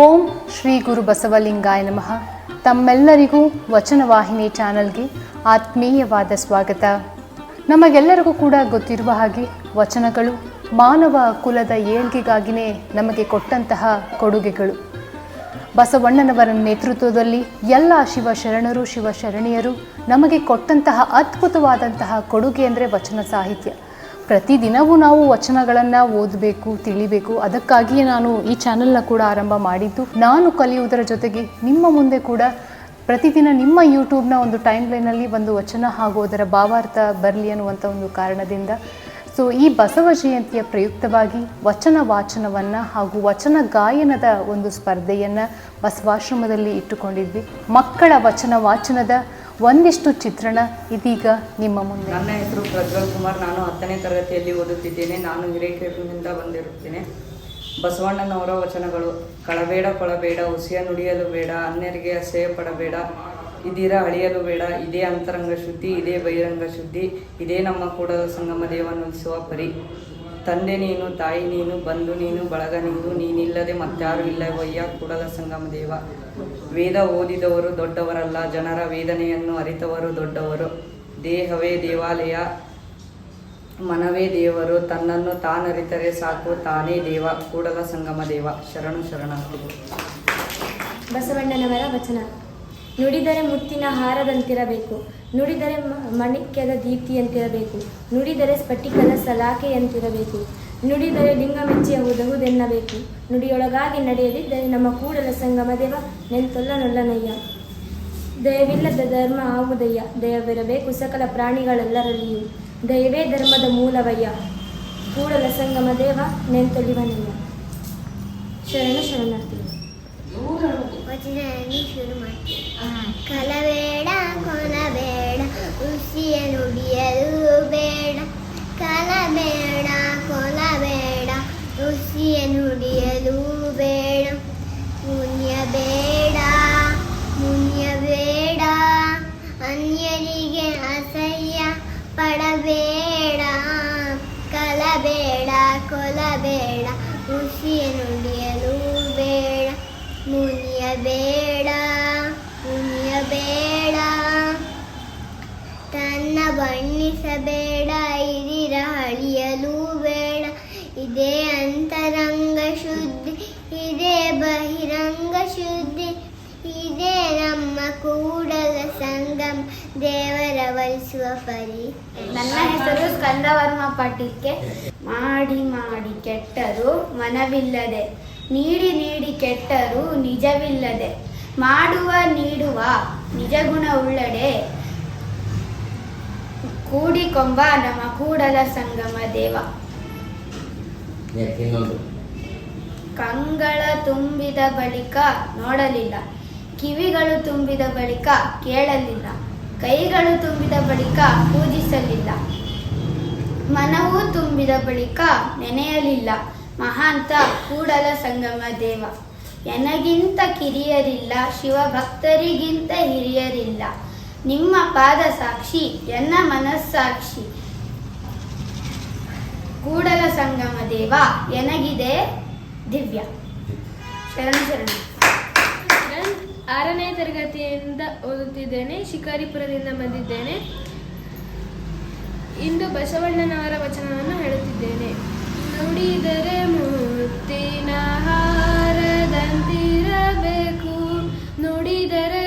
ಓಂ ಶ್ರೀ ಗುರು ಬಸವಲಿಂಗಾಯ ನಮಃ. ತಮ್ಮೆಲ್ಲರಿಗೂ ವಚನವಾಹಿನಿ ಚಾನಲ್ಗೆ ಆತ್ಮೀಯವಾದ ಸ್ವಾಗತ. ನಮಗೆಲ್ಲರಿಗೂ ಕೂಡ ಗೊತ್ತಿರುವ ಹಾಗೆ ವಚನಗಳು ಮಾನವ ಕುಲದ ಏಳ್ಗೆಗಾಗಿಯೇ ನಮಗೆ ಕೊಟ್ಟಂತಹ ಕೊಡುಗೆಗಳು. ಬಸವಣ್ಣನವರ ನೇತೃತ್ವದಲ್ಲಿ ಎಲ್ಲ ಶಿವಶರಣರು, ಶಿವಶರಣಿಯರು ನಮಗೆ ಕೊಟ್ಟಂತಹ ಅದ್ಭುತವಾದಂತಹ ಕೊಡುಗೆ ಅಂದರೆ ವಚನ ಸಾಹಿತ್ಯ. ಪ್ರತಿದಿನವೂ ನಾವು ವಚನಗಳನ್ನು ಓದಬೇಕು, ತಿಳಿಬೇಕು. ಅದಕ್ಕಾಗಿಯೇ ನಾನು ಈ ಚಾನಲ್ನ ಕೂಡ ಆರಂಭ ಮಾಡಿದ್ದು. ನಾನು ಕಲಿಯುವುದರ ಜೊತೆಗೆ ನಿಮ್ಮ ಮುಂದೆ ಕೂಡ ಪ್ರತಿದಿನ ನಿಮ್ಮ ಯೂಟ್ಯೂಬ್ನ ಒಂದು ಟೈಮ್ ಲೈನಲ್ಲಿ ಒಂದು ವಚನ ಹಾಗೂ ಅದರ ಭಾವಾರ್ಥ ಬರಲಿ ಅನ್ನುವಂಥ ಒಂದು ಕಾರಣದಿಂದ. ಸೊ ಈ ಬಸವ ಜಯಂತಿಯ ಪ್ರಯುಕ್ತವಾಗಿ ವಚನ ವಾಚನವನ್ನು ಹಾಗೂ ವಚನ ಗಾಯನದ ಒಂದು ಸ್ಪರ್ಧೆಯನ್ನು ಬಸವಾಶ್ರಮದಲ್ಲಿ ಇಟ್ಟುಕೊಂಡಿದ್ವಿ. ಮಕ್ಕಳ ವಚನ ವಾಚನದ ಒಂದಿಷ್ಟು ಚಿತ್ರಣ ಇದೀಗ ನಿಮ್ಮ ಮುಂದೆ. ನನ್ನ ಹೆಸರು ಪ್ರಜ್ವಲ್ ಕುಮಾರ್. ನಾನು ಹತ್ತನೇ ತರಗತಿಯಲ್ಲಿ ಓದುತ್ತಿದ್ದೇನೆ. ನಾನು ಹಿರೇಕೆರೂರಿನಿಂದ ಬಂದಿರುತ್ತೇನೆ. ಬಸವಣ್ಣನವರ ವಚನಗಳು, ಕಳಬೇಡ, ಕೊಳಬೇಡ, ಹುಸಿಯ ನುಡಿಯಲು ಬೇಡ, ಅನ್ಯರಿಗೆ ಅಸಹ್ಯ ಪಡಬೇಡ, ಇದೀರ ಅಳಿಯಲು ಬೇಡ, ಇದೇ ಅಂತರಂಗ ಶುದ್ಧಿ, ಇದೇ ಬಹಿರಂಗ ಶುದ್ಧಿ, ಇದೇ ನಮ್ಮ ಕೂಡಲ ಸಂಗಮ ದೇವನುಲಿಸುವ ಪರಿ. ತಂದೆ ನೀನು, ತಾಯಿ ನೀನು, ಬಂಧು ನೀನು, ಬಳಗ ನೀನು, ನೀನಿಲ್ಲದೆ ಮತ್ತಾರು ಇಲ್ಲವಯ್ಯ ಕೂಡಲ ಸಂಗಮ ದೇವ. ವೇದ ಓದಿದವರು ದೊಡ್ಡವರಲ್ಲ, ಜನರ ವೇದನೆಯನ್ನು ಅರಿತವರು ದೊಡ್ಡವರು. ದೇಹವೇ ದೇವಾಲಯ, ಮನವೇ ದೇವರು, ತನ್ನನ್ನು ತಾನರಿತರೆ ಸಾಕು ತಾನೇ ದೇವ, ಕೂಡಲ ಸಂಗಮ ದೇವ. ಶರಣು ಶರಣಾರ್ಥಿಗಳು. ಬಸವಣ್ಣನವರ ವಚನ. ನುಡಿದರೆ ಮುತ್ತಿನ ಹಾರದಂತಿರಬೇಕು. ನುಡಿದರೆ ಮಣಿಕ್ಯದ ದೀಪ್ತಿಯಂತಿರಬೇಕು. ನುಡಿದರೆ ಸ್ಫಟಿಕದ ಸಲಾಕೆಯಂತಿರಬೇಕು. ನುಡಿದರೆ ಲಿಂಗ ಮೆಚ್ಚಿಯ ಹುದಹುದೆನ್ನಬೇಕು. ನುಡಿಯೊಳಗಾಗಿ ನಡೆಯದಿದ್ದರೆ ನಮ್ಮ ಕೂಡಲ ಸಂಗಮ ದೇವ, ನೆಂತೊಲ್ಲ ನೊಲ್ಲನಯ್ಯ. ದಯವಿಲ್ಲದ ಧರ್ಮ ಆಗುದಯ್ಯ ದಯವಿರಬೇಕು ಸಕಲ ಪ್ರಾಣಿಗಳೆಲ್ಲರಲ್ಲಿಯೂ. ದಯವೇ ಧರ್ಮದ ಮೂಲವಯ್ಯ. ಕೂಡಲ ಸಂಗಮ ದೇವ ನೆಂತೊಲಿವನಯ್ಯ ಶರಣ ಶರಣಾರ್ಥಿಗಳು. ಕೊಲಬೇಡ ಋಷಿಯ ನುಡಿಯಲು ಬೇಡ, ಮುನಿಯ ಬೇಡ ಮುನಿಯ ಬೇಡ. ತನ್ನ ಬಣ್ಣಿಸಬೇಡ, ಇದಿರ ಅಳಿಯಲು ಬೇಡ. ಇದೇ ಅಂತರಂಗ ಶುದ್ಧಿ, ಇದೇ ಬಹಿರಂಗ ಶುದ್ಧಿ, ಇದೇ ನಮ್ಮ ಕೂಡಲ ಸಂಗಮ. ದೇವರ ವರಿಸುವ ಪರಿ. ನನ್ನ ಹೆಸರು ಸ್ಕಂದವರ್ಮ ಪಾಟೀಲ್ಕೆ. ಮಾಡಿ ಮಾಡಿ ಕೆಟ್ಟರು ಮನವಿಲ್ಲದೆ ನೀಡಿ ನೀಡಿ ಕೆಟ್ಟರು ನಿಜವಿಲ್ಲದೆ ಮಾಡುವ ನೀಡುವ ನಿಜಗುಣವುಳ್ಳಡೆ ಗುಣ ಉಳ್ಳಡೆ. ಕೂಡಿಕೊಂಬ ನಮ್ಮ ಕೂಡಲ ಸಂಗಮ ದೇವ. ಕಂಗಳ ತುಂಬಿದ ಬಳಿಕ ನೋಡಲಿಲ್ಲ ಕಿವಿಗಳು ತುಂಬಿದ ಬಳಿಕ ಕೇಳಲಿಲ್ಲ ಕೈಗಳು ತುಂಬಿದ ಬಳಿಕ ಪೂಜಿಸಲಿಲ್ಲ. ಮನವು ತುಂಬಿದ ಬಳಿಕ ನೆನೆಯಲಿಲ್ಲ. ಮಹಾಂತ ಕೂಡಲ ಸಂಗಮ ದೇವ. ಎನಗಿಂತ ಕಿರಿಯರಿಲ್ಲ, ಶಿವಭಕ್ತರಿಗಿಂತ ಹಿರಿಯರಿಲ್ಲ. ನಿಮ್ಮ ಪಾದ ಸಾಕ್ಷಿ, ಎನ್ನ ಮನಸ್ಸಾಕ್ಷಿ. ಕೂಡಲ ಸಂಗಮ ದೇವ, ಎನಗಿದೆ? ದಿವ್ಯ. ಶರಣ ಶರಣ. ಆರನೇ ತರಗತಿಯಿಂದ ಓದುತ್ತಿದ್ದೇನೆ, ಶಿಕಾರಿಪುರದಿಂದ ಬಂದಿದ್ದೇನೆ. ಇಂದು ಬಸವಣ್ಣನವರ ವಚನವನ್ನು ಹೇಳುತ್ತಿದ್ದೇನೆ. ನುಡಿದರೆ ಮೂರ್ತಿನ ಹಾರದಂತಿರಬೇಕು. ನುಡಿದರೆ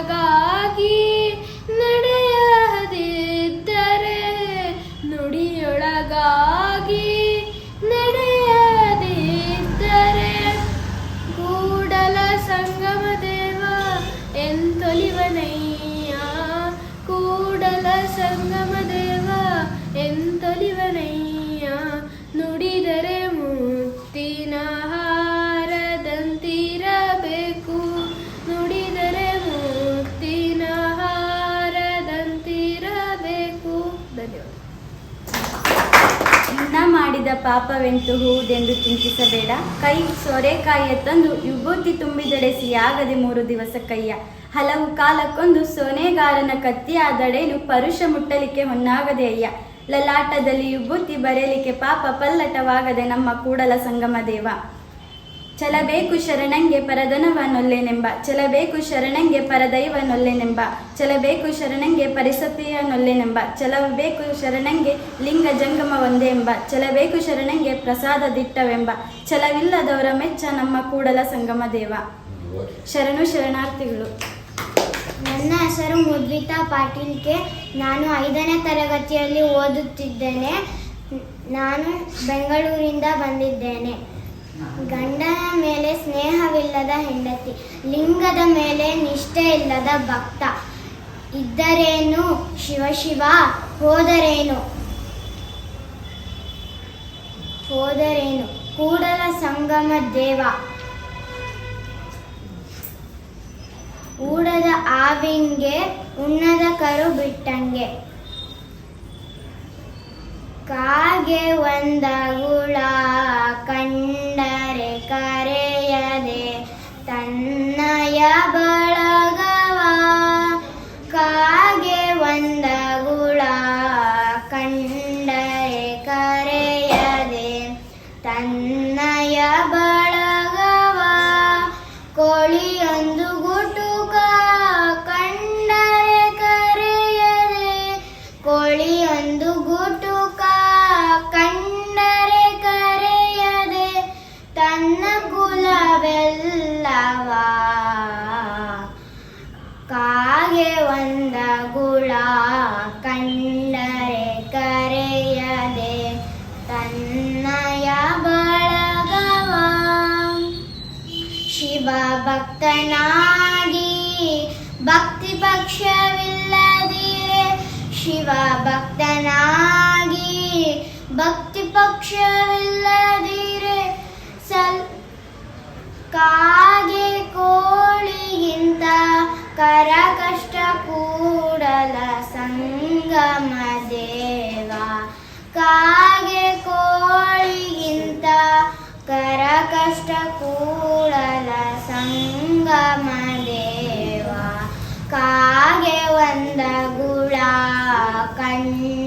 ನುಡಿಯೊಳಗಾಗಿ ಮಾಡಿದ ಪಾಪವೆಂತು ಹೂವುದೆಂದು ಚಿಂತಿಸಬೇಡ. ಕೈ ಸೋರೆಕಾಯಿಯ ತಂದು ವಿಭೂತಿ ಸಿಯಾಗದೆ ಮೂರು ದಿವಸ ಕೈಯ. ಹಲವು ಕಾಲಕ್ಕೊಂದು ಸೋನೆಗಾರನ ಕತ್ತಿಯಾದಡೇನು ಪರುಷ ಮುಟ್ಟಲಿಕ್ಕೆ ಹೊನ್ನಾಗದೆ ಅಯ್ಯ. ಲಲಾಟದಲ್ಲಿ ವಿಭೂತಿ ಬರೆಯಲಿಕ್ಕೆ ಪಾಪ ಪಲ್ಲಟವಾಗದೆ ನಮ್ಮ ಕೂಡಲ ಸಂಗಮ ದೇವ. ಚಲಬೇಕು ಶರಣಂಗೆ ಪರದನವ ನೊಲ್ಲೆನೆಂಬ ಚಲಬೇಕು ಶರಣಂಗೆ ಪರದೈವ ನೊಲ್ಲೆನೆಂಬ ಚಲಬೇಕು ಶರಣಂಗೆ ಪರಿಸತಿಯ ನೊಲ್ಲೆನೆಂಬ ಚಲಬೇಕು ಶರಣಂಗೆ ಲಿಂಗ ಜಂಗಮ ಒಂದೇ ಎಂಬ ಚಲಬೇಕು ಶರಣಂಗೆ ಪ್ರಸಾದ ದಿಟ್ಟವೆಂಬ ಛಲವಿಲ್ಲದವರ ಮೆಚ್ಚ ನಮ್ಮ ಕೂಡಲ ಸಂಗಮ ದೇವ. ಶರಣು ಶರಣಾರ್ಥಿಗಳು. ನನ್ನ ಹೆಸರು ಮುದ್ವಿತಾ ಪಾಟೀಲ್ ಕೆ. ನಾನು ಐದನೇ ತರಗತಿಯಲ್ಲಿ ಓದುತ್ತಿದ್ದೇನೆ. ನಾನು ಬೆಂಗಳೂರಿಂದ ಬಂದಿದ್ದೇನೆ. ಗಂಡನ ಮೇಲೆ ಸ್ನೇಹವಿಲ್ಲದ ಹೆಂಡತಿ, ಲಿಂಗದ ಮೇಲೆ ನಿಷ್ಠೆ ಇಲ್ಲದ ಭಕ್ತ. ಇದ್ದರೇನು? ಶಿವಶಿವ ಶಿವ, ಹೋದರೇನು? ಹೋದರೇನು? ಕೂಡಲ ಸಂಗಮ ದೇವ. ಊಡದ ಆವಿಂಗೆ ಉಣ್ಣದ ಕರು ಬಿಟ್ಟಂಗೆ. ಕಾಗೆ ಒಂದಗುಳ ಕಂಡರೆ ಕರೆಯದೆ ತನ್ನಯ ಬಳಗವ ತನ್ನ ಕುಲವೆಲ್ಲವ ಕಾಗೆ ಒಂದ ಗುಳ ಕಂಡರೆ ಕರೆಯದೆ, ತನ್ನಯ ಬಳಗವ. ಶಿವ ಭಕ್ತನಾಗಿ, ಭಕ್ತಿ ಪಕ್ಷವಿಲ್ಲದೆ ಶಿವ ಭಕ್ತನಾಗಿ, ಭಕ್ತಿ ಪಕ್ಷವಿಲ್ಲದಿರೆ. ಸಲ್ ಕಾಗೆ ಕೋಳಿಗಿಂತ ಕರಕಷ್ಟ ಕೂಡಲ ಸಂಗಮ ದೇವ. ಕಾಗೆ ಕೋಳಿಗಿಂತ ಕರಕಷ್ಟ ಕೂಡಲ ಸಂಗಮ ದೇವ. ಕಾಗೆ ಒಂದ ಗುಳ ಕಂಡರೆ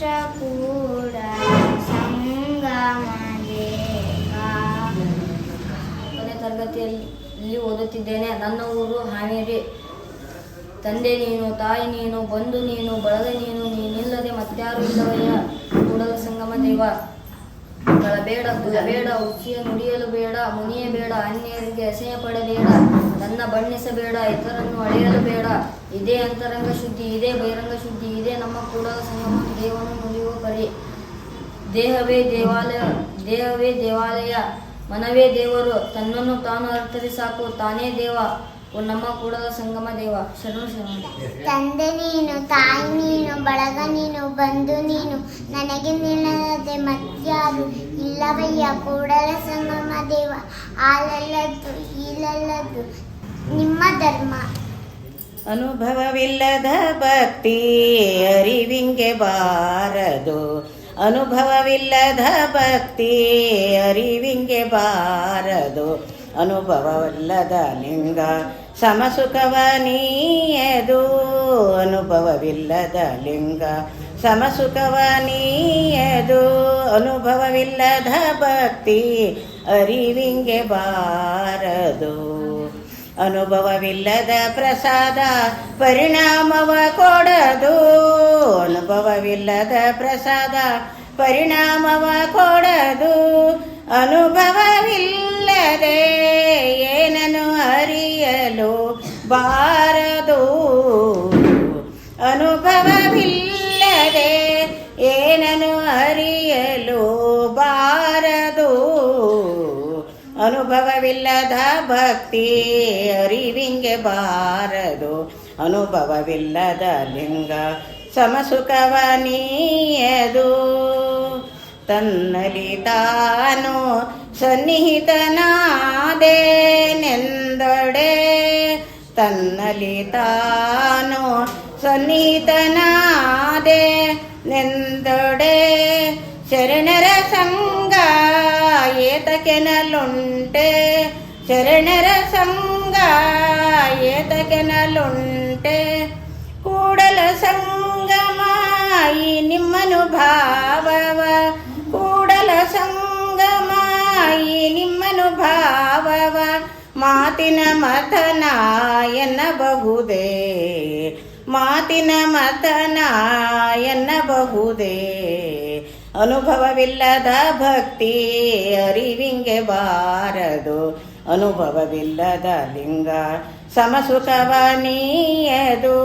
ಕಷ್ಟ ಕೂಡ ತರಗತಿಯಲ್ಲಿ ಓದುತ್ತಿದ್ದೇನೆ. ನನ್ನ ಊರು ಹಾವೇರಿ. ತಂದೆ ನೀನು, ತಾಯಿ ನೀನು, ಬಂಧು ನೀನು, ಬಳಗ ನೀನು, ನೀನಿಲ್ಲದೆ ಮತ್ತಾರು ಇಲ್ಲವಯ್ಯ. ಕೂಡಲ ಸಂಗಮ ದೇವ. ಗಳಬೇಡ ಕುಲಬೇಡ ಉಚ್ಚಿಯ ನುಡಿಯಲು ಬೇಡ, ಮುನಿಯ ಬೇಡ, ಅನ್ಯರಿಗೆ ಅಸಹ್ಯ ಪಡಬೇಡ, ನನ್ನ ಬಣ್ಣಿಸಬೇಡ ಇತರನ್ನು ಅಳೆಯಲು ಬೇಡ. ಇದೇ ಅಂತರಂಗ ಶುದ್ಧಿ, ಇದೇ ಬಹಿರಂಗ ಶುದ್ಧಿ, ಇದೇ ನಮ್ಮ ಕೂಡ ಸಂಗಮ ದೇವನು ನುಡಿಯುವ ಪರಿ. ದೇಹವೇ ದೇವಾಲಯ ದೇಹವೇ ದೇವಾಲಯ. ಮನವೇ ದೇವರು, ತನ್ನನ್ನು ತಾನು ಅರ್ಥರಿ ಸಾಕು ತಾನೇ ದೇವ. ನಮ್ಮ ಕೂಡ ಸಂಗಮ ದೇವ ಶರಣು ಶರಣ. ತಂದೆ ನೀನು ತಾಯಿ ನೀನು ಬಳಗ ನೀನು ಬಂದು ನೀನು ನನಗೆ ನಿಲ್ಲದೆ ಮತ್ಯಾರು. ಇಲ್ಲವಯ್ಯ ಕೂಡಲ ಸಂಗಮ ದೇವ ಆಲಲ್ಲದ್ದು ಇಲ್ಲಲ್ಲದ್ದು ನಿಮ್ಮ ಧರ್ಮ. ಅನುಭವವಿಲ್ಲದ ಭಕ್ತಿ ಅರಿವಿಂಗೆ ಬಾರದು. ಅನುಭವವಿಲ್ಲದ ಭಕ್ತಿ ಅರಿವಿಂಗೆ ಬಾರದು. ಅನುಭವವಿಲ್ಲದ ಲಿಂಗ ಸಮಸುಖವ ನೀಯದು ಅನುಭವವಿಲ್ಲದ ಲಿಂಗ. ಸಮಸುಖವ ನೀಯದು ಅನುಭವವಿಲ್ಲದ ಭಕ್ತಿ ಅರಿವಿಂಗೆ ಬಾರದು. ಅನುಭವವಿಲ್ಲದ ಪ್ರಸಾದ ಪರಿಣಾಮವ ಕೊಡದು. ಅನುಭವವಿಲ್ಲದ ಪ್ರಸಾದ ಪರಿಣಾಮವ ಕೊಡದು. ಅನುಭವವಿಲ್ಲದೆ ಏನನ್ನು ಅರಿಯಲು ಬಾರದು. ಅನುಭವವಿಲ್ಲದೆ ಏನನ್ನು ಅರಿಯಲು ಬಾರದು. ಅನುಭವವಿಲ್ಲದ ಭಕ್ತಿ ಅರಿವಿಂಗೆ ಬಾರದು. ಅನುಭವವಿಲ್ಲದ ಲಿಂಗ ಸಮಸುಖವ ನೀಯದು. ತನ್ನಲಿ ತಾನು ಸನ್ನಿಹಿತನಾದೇನೆಂದೊಡೆ ತನ್ನಲಿ ತಾನು ಸನ್ನಿಹಿತನಾದೆ ನೆಂದೊಡೆ ಶರಣರ ಸಂಗ ಏತಕೆನಲುಂಟೆ ಶರಣರ ಸಂಗ ಏತಕೆನಲುಂಟೆ ಕೂಡಲ ಸಂಗಮ ಈ ನಿಮ್ಮನು ಭಾವವ ಮಾತಿನ ಮತನ ಎನ್ನಬಹುದೇ ಮಾತಿನ ಮತನ ಎನ್ನಬಹುದೇ ಅನುಭವವಿಲ್ಲದ ಭಕ್ತಿ ಅರಿವಿಂಗೆ ಬಾರದು. ಅನುಭವವಿಲ್ಲದ ಲಿಂಗ ಸಮಸುಖವ ನೀಯದು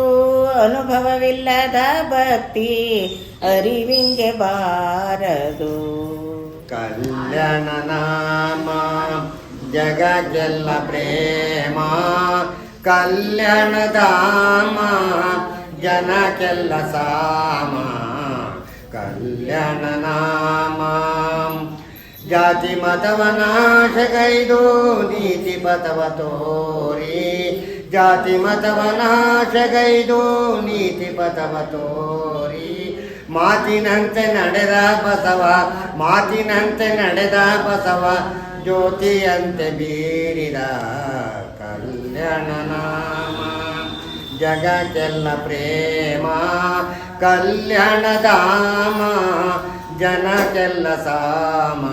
ಅನುಭವವಿಲ್ಲದ ಭಕ್ತಿ ಅರಿವಿಂಗೆ ಬಾರದು. ಕಲ್ಯಾಣ ನಾಮ ಜಗಕ್ಕೆಲ್ಲ ಪ್ರೇಮ ಕಲ್ಯಾಣ ಧಾಮ ಜನಕ್ಕೆಲ್ಲ ಸಾಮ ಕಲ್ಯಾಣ ನಾಮ ಜಾತಿ ಮತವ ನಾಶಗೈದು ನೀತಿ ಪಥವ ತೋರಿ ಜಾತಿ ಮತವ ನಾಶಗೈದು ನೀತಿ ಪಥವ ತೋರಿ ಮಾತಿನಂತೆ ನಡೆದ ಬಸವ, ಮಾತಿನಂತೆ ನಡೆದ ಬಸವ, ಜ್ಯೋತಿಯಂತೆ ಬೀರಿದ ಕಲ್ಯಾಣ ನಾಮ. ಜಗಕ್ಕೆಲ್ಲ ಪ್ರೇಮ, ಕಲ್ಯಾಣ ಜನಕೆಲ್ಲ ಜನಕ್ಕೆಲ್ಲ ಸಾಮ,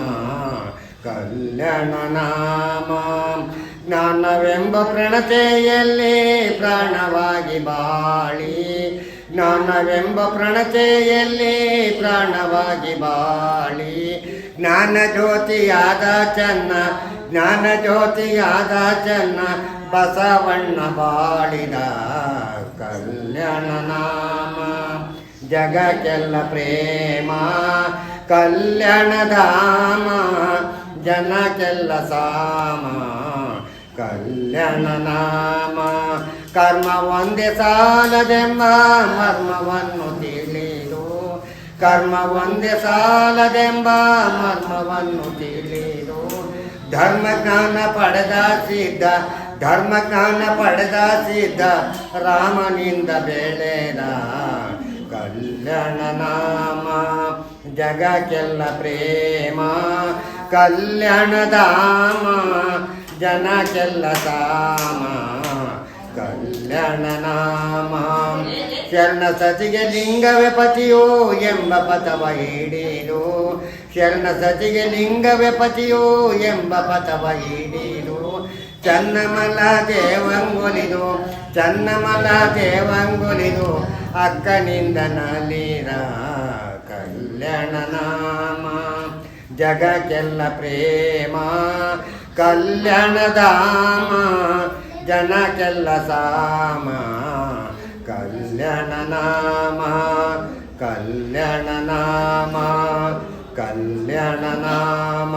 ಕಲ್ಯಾಣ ನಾಮ. ಜ್ಞಾನವೆಂಬ ಪ್ರಣತೆಯಲ್ಲಿ ಪ್ರಾಣವಾಗಿ ಬಾಳಿ ಜ್ಞಾನವೆಂಬ ಪ್ರಣತೆಯಲ್ಲಿ ಪ್ರಾಣವಾಗಿ ಬಾಳಿ. ಜ್ಞಾನ ಜ್ಯೋತಿಯಾದ ಚೆನ್ನ, ಜ್ಞಾನ ಜ್ಯೋತಿಯಾದ ಚೆನ್ನ, ಬಸವಣ್ಣ ಬಾಳಿದ ಕಲ್ಯಾಣ ನಾಮ. ಜಗಕ್ಕೆಲ್ಲ ಪ್ರೇಮ, ಕಲ್ಯಾಣ ಧಾಮ, ಜನಕ್ಕೆಲ್ಲ ಸಾಮ. ಕಲ್ಯಾಣ ನಾಮ ಕರ್ಮ ಒಂದೇ ಸಾಲದೆಂಬ ಮರ್ಮವನ್ನು ತಿಳಿದು ಕರ್ಮ ಒಂದೇ ಸಾಲದೆಂಬ ಮರ್ಮವನ್ನು ತಿಳಿದು ಧರ್ಮ ಜ್ಞಾನ ಪಡೆದ ಸಿದ್ಧ, ಧರ್ಮ ಜ್ಞಾನ ಪಡೆದ ಸಿದ್ಧ, ರಾಮನಿಂದ ಬೆಳೆದ ಕಲ್ಯಾಣ ನಾಮ ಜಗಕ್ಕೆಲ್ಲ ಪ್ರೇಮ ಕಲ್ಯಾಣ ಧಾಮ ಜನಕ್ಕೆಲ್ಲ ಸಾಮ ಕಲ್ಯಾಣ ನಾಮ. ಶರಣ ಸತಿಗೆ ಲಿಂಗವೇ ಪತಿಯೋ ಎಂಬ ಪಥವ ಹಿಡಿದು ಶರಣ ಸತಿಗೆ ಲಿಂಗವೇ ಪತಿಯೋ ಎಂಬ ಪಥವ ಹಿಡಿದು ಚನ್ನಮಲ ದೇವಂಗೊಲಿದು ಚನ್ನಮಲ ದೇವಂಗೊಲಿದು ಅಕ್ಕನಿಂದ ನಲಿರ ಕಲ್ಯಾಣ ನಾಮ. ಜಗಕ್ಕೆಲ್ಲ ಪ್ರೇಮ ಕಲ್ಯಾಣ ಧಾಮ ಜನಕ್ಕೆಲ್ಲ ಸಾಮ ಕಲ್ಯಾಣ ನಾಮ ಕಲ್ಯಾಣ ನಾಮ ಕಲ್ಯಾಣ ನಾಮ